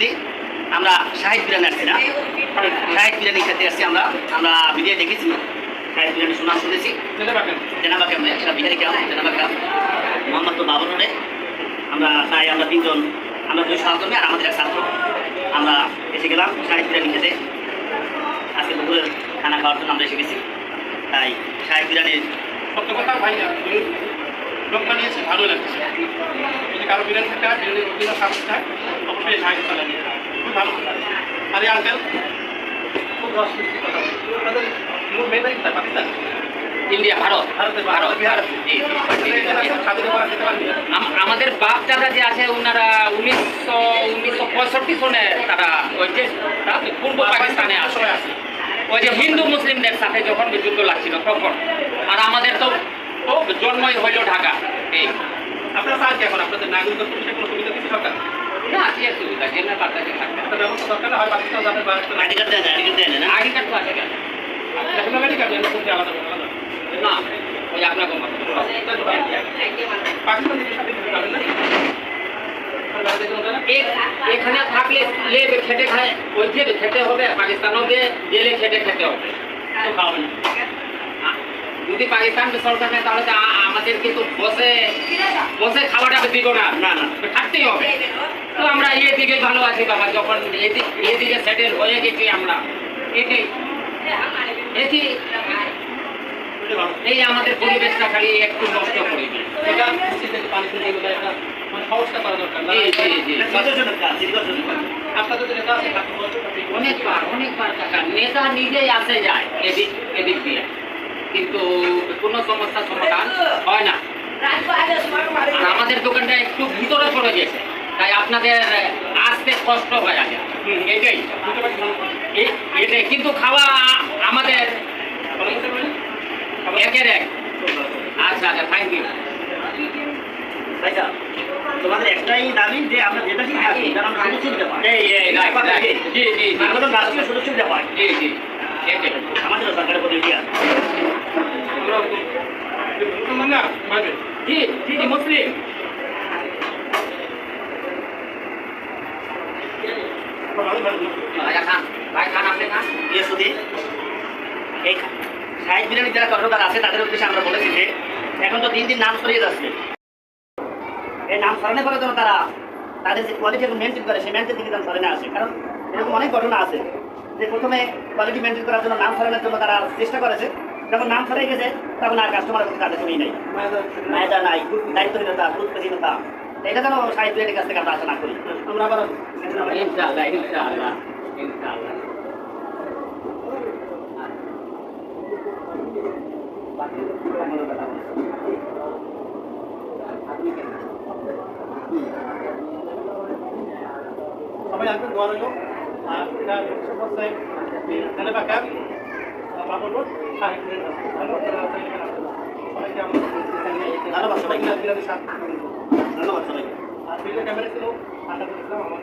বৃহস্পতি আমরা শাহিদ বিরিয়ানি আসছি না? শাহিদ বিরিয়ানি খেতে আসছি আমরা। আমরা ভিডিও দেখেছি। শাহিদ বিরিয়ানি শোনা শুনেছি। Bihari camp Geneva camp Mohammad Babar রোডে আমরা তাই আমরা তিনজন। আমরা দুই সহকর্মী আর আমাদের এক ছাত্র। আমরা এসে গেলাম শাহিদ বিরিয়ানি খেতে। আজকে দুপুরে খানা খাওয়ার জন্য আমরা এসে গেছি। তাই শাহিদ বিরিয়ানির সত্য কথা লোক বানিয়েছে ভালো লাগছে। যদি কারও বিরিয়ানি খেতে হয় বিরিয়ানি রুটিটা সামনে হয় অবশ্যই ভাই চলে নিয়ে খুব ভালো আর এই আঙ্কেল খুব রস কথা বলে। মূল মেয়ে পাকিস্তান? ইন্ডিয়া ভারত। ভারতের ভারত বিহার আমাদের বাপ দাদা যে আছে ওনারা উনিশশো উনিশশো পঁয়ষট্টি সনে তারা ওই যে পূর্ব পাকিস্তানে আসে সময় আছে। ওই যে হিন্দু মুসলিমদের সাথে যখন যুদ্ধ লাগছিল তখন। আর আমাদের তো তো জন্মই হইল ঢাকা। এই। আপনারা এখন? আপনাদের নাগরিকত্ব পুলিশের কোনো সুবিধা দিচ্ছে সরকার? না কি সুবিধা? বাচ্চাকে থাকবে। একটা ব্যবস্থা দরকার হয় পাকিস্তান যাবেন বা আইডি কার্ড দেয় না আইডি কার্ড দেয় না? আগে কার্ড তো আছে কেন? ন্যাশনাল আইডি কার্ড আলাদা আলাদা। না ওই আপনার সাথে যাবেন না? এখানে থাকলে লেবে খেটে খায় ওই যে খেতে হবে পাকিস্তানও জেলে খেটে খেতে হবে। তো খাওয়াবে না। যদি পাকিস্তান সরকার নেয় তাহলে তো আমাদের কিন্তু বসে বসে খাওয়াটা দিব না। না না থাকতেই হবে। তো আমরা এদিকে ভালো আছি বাবা যখন এদিকে সেটেল হয়ে গেছি আমরা। এটি এটি এই আমাদের পরিবেশটা খালি একটু নষ্ট করে। অনেকবার অনেকবার টাকা নেতা নিজেই আসে যায় এদিক এদিক দিয়ে। কিন্তু কোনো সমস্যার সমাধান হয় না। আমাদের দোকানটা একটু ভিতরে পড়ে গেছে। তাই আপনাদের আসতে কষ্ট হয় আছে এটাই। এটাই। কিন্তু খাওয়া আমাদের? একের এক। আচ্ছা আচ্ছা থ্যাংক ইউ তোমাদের একটাই দাবি যে আমরা যেটা ঠিক থাকি তার সুযোগ সুবিধা পাই জি জি জি। তো রাষ্ট্রীয় সুযোগ সুবিধা পাই জি জি। এটাই। সরকারের প্রতি না তাদের উদ্দেশ্যে আমরা বলেছি যে এখন তো দিন দিন নাম সরিয়ে যাচ্ছে এই নাম সরানোর পরে যেন তারা তাদের যে কোয়ালিটি এখন মেনটেন করে সেই মেনটেন থেকে যেন সরানো আসে কারণ এরকম অনেক ঘটনা আছে যে প্রথমে কোয়ালিটি মেনটেন করার জন্য নাম সরানোর জন্য তারা চেষ্টা করেছে যখন নাম সরাই গেছে তখন আর কাস্টমারের প্রতি তাদের জন্যই নেই। মায়দা নাই দায়িত্বহীনতা গুরুত্বহীনতা এটা যেন সাহিত্য বিরিয়ানির কাছ থেকে আমরা আশা না করি। আমরা আবার ইনশাআল্লাহ ইনশাআল্লাহ ইনশাআল্লাহ। সবাই আসবেন দোয়া রইল। আর এটা একশো পার্সেন্ট ধন্যবাদ সবাইকে। ধন্যবাদ সবাইকে আর ক্যামেরা ছিল আশা করেছিলাম আমার